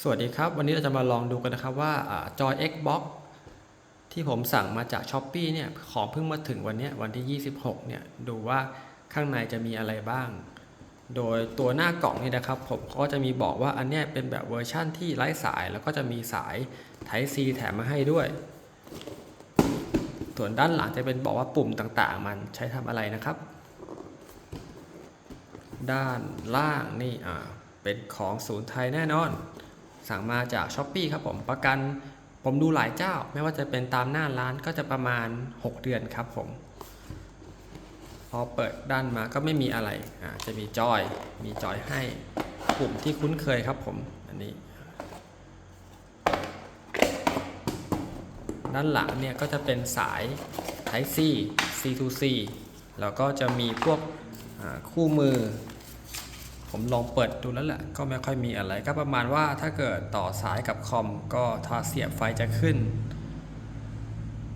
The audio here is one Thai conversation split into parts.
สวัสดีครับ วันนี้เราจะมาลองดูกันนะครับว่าอาจอย Xbox ที่ผมสั่งมาจาก s h อ p e e เนี่ยของเพิ่งมาถึงวันนี้วันที่ 26 เนี่ยดูว่าข้างในจะมีอะไรบ้าง โดยตัวหน้ากล่องนี่นะครับ ผมก็จะมีบอกว่าอันเนี้ยเป็นแบบเวอร์ชั่นที่ไร้สายแล้วก็จะมีสาย Type C แถมมาให้ด้วย ส่วนด้านหลังจะเป็นบอกว่าปุ่มต่างๆ มันใช้ทำอะไรนะครับ ด้านล่างนี่อ่าเป็นของศูนย์ไทยแน่นอน สั่งมาจาก s h อ p e e ครับผมประกันผมดูหลายเจ้า ไม่ว่าจะเป็นตามหน้าร้านก็จะประมาณ 6 เดือนครับผม พอเปิดด้านมาก็ไม่มีอะไรอ่าจะมีจอย มีจอยให้ปุ่มที่คุ้นเคยครับผม อันนี้ ด้านหลังเนี่ยก็จะเป็นสาย Type C C to C แล้วก็จะมีพวกคู่มือ ผมลองเปิดดูแล้วแหละก็ไม่ค่อยมีอะไรก็ประมาณว่าถ้าเกิดต่อสายกับคอมก็ถ้าเสียบไฟจะขึ้น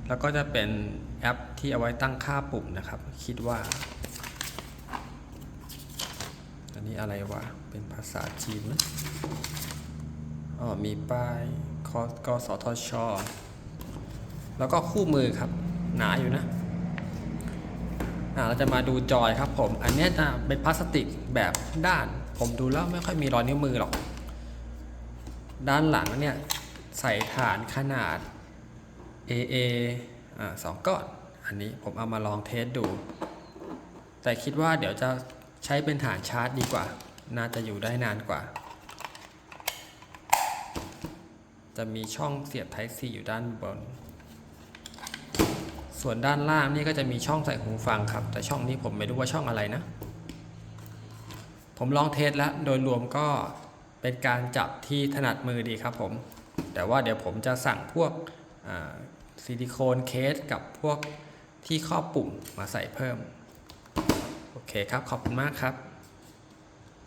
แล้วก็จะเป็นแอปที่เอาไว้ตั้งค่าปุ่มนะครับ คิดว่า อันนี้อะไรวะ เป็นภาษาจีนนะอ๋อมีป้ายคกสทช แล้วก็คู่มือครับ หนาอยู่นะ เราจะมาดูจอยครับผม อันนี้จะเป็นพลาสติกแบบด้าน ผมดูแล้วไม่ค่อยมีรอยนิ้วมือหรอก ด้านหลังเนี่ยใส่ฐานขนาด AA อ่าสองก้อน อันนี้ผมเอามาลองเทสดู แต่คิดว่าเดี๋ยวจะใช้เป็นฐานชาร์จดีกว่า น่าจะอยู่ได้นานกว่า จะมีช่องเสียบ Type C อยู่ด้านบน ส่วนด้านล่างนี่ก็จะมีช่องใส่หูฟังครับ แต่ช่องนี้ผมไม่รู้ว่าช่องอะไรนะ ผมลองเทสแล้วโดยรวมก็เป็นการจับที่ถนัดมือดีครับผม แต่ว่าเดี๋ยวผมจะสั่งพวกซิลิโคนเคสกับพวกที่ครอบปุ่มมาใส่เพิ่ม โอเคครับ ขอบคุณมากครับ